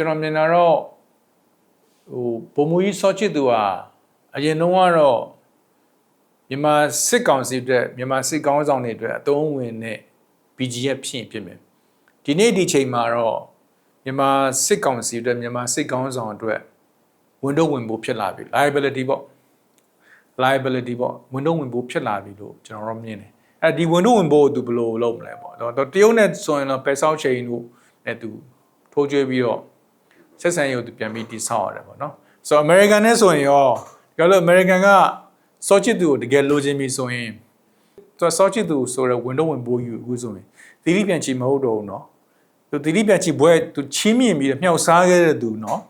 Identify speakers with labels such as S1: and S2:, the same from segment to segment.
S1: ကျွန်တော်မြင်တာတော့ဟိုပုံမူကြီးစောချစ်သူဟာအရင်တုန်းကတော့မြန်မာစစ်ကောင်စီအတွက်မြန်မာစစ်ကောင်းဆောင်တွေအတွက်အသုံးဝင်တဲ့ BGF ဖြစ်ရင်ဖြစ်မယ်ဒီနေ့ဒီချိန်မှာတော့မြန်မာစစ်ကောင်စီအတွက်မြန်မာစစ်ကောင်းဆောင်အတွက်ဝန်တော့ဝင်ဖို့ဖြစ်လာပြီ liability ပေါ့ liability ပေါ့ဝန်တော့ဝင်ဖို့ဖြစ်လာပြီလို့ကျွန်တော်တို့မြင်တယ်အဲဒီဝန်တော့ဝင်ဖို့သူဘယ်လိုလုပ်မလဲပေါ့တော့တရုတ်နဲ့ဆိုရင်တော့ပယ်ဆောက်ချိန်တို့နဲ့သူထိုးကျွေးပြီးတော့ ဆက်ဆံရေးကိုပြန်ပြီးတည်ဆောက်ရတယ်ပေါ့နော်ဆိုတော့ American နဲ့ဆိုရင်ရောဒီလို American ကစောချစ်သူကိုတကယ်လိုချင်ပြီဆိုရင်သူစောချစ်သူဆိုတော့ဝင်တော့ဝင်ပိုးယူအခုဆိုရင်တိတိပြန်ချီမဟုတ်တော့ဘူးနော်သူတိတိပြန်ချီဘွဲသူချင်းမြင်ပြီးတော့မြှောက်စားခဲ့တဲ့သူနော်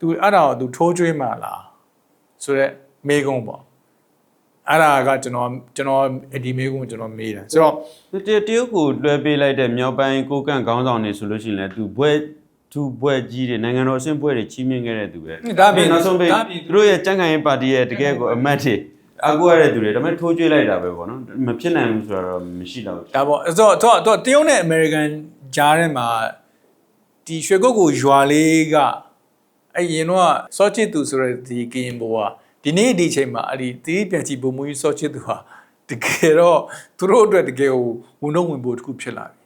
S1: သူအဲ့ဒါကိုသူထိုးကျွေးမှလားဆိုတော့မေကုံပေါ့အဲ့ဒါကကျွန်တော်ကျွန်တော်ဒီမေးခွန်းကျွန်တော်မေးတာဆို
S2: တော့တရုတ်ကိုလွှဲပေးလိုက်တဲ့မြောက်ပိုင်းကိုကန့်ခေါင်းဆောင်နေဆိုလို့ရှိရင်လည်းသူဘွဲ သူဘွဲကြီးတွေနိုင်ငံတော်အဆင့်ဘွဲတွေချီးမြှင့်ခဲ့တဲ့သူပဲ
S1: ဒါပြင်
S2: နောက်ဆုံးပေး
S1: ဒါပြင်
S2: သူတို့ရဲ့ကြံ့ခိုင်ရေးပါတီရဲ့တကယ်ကိုအမတ်တွေအကူရတဲ့သူတွေဒါပေမဲ့ထိုးကျွေးလိုက်တာပဲပေါ့နော်မဖြစ်နိုင်ဘူးဆိုတော့မရှိတော့ဘူး
S1: ဒါပေါ့အဲ့တော့တော့တော့တရုတ်နဲ့အမေရိကန်ကြားထဲမှာဒီရွှေကုတ်ကိုရွာလေးကအဲ့ရင်တော့စောချစ်သူဆိုတဲ့ဒီကရင်ဘွားဒီနေ့ဒီချိန်မှာအဲ့ဒီတီးပြန်ကြည့်ပုံမူကြီးစောချစ်သူဟာတကယ်တော့သူတို့အတွက်တကယ်ကိုဝန်တော့ဝင်ဖို့တစ်ခုဖြစ်လာပြီ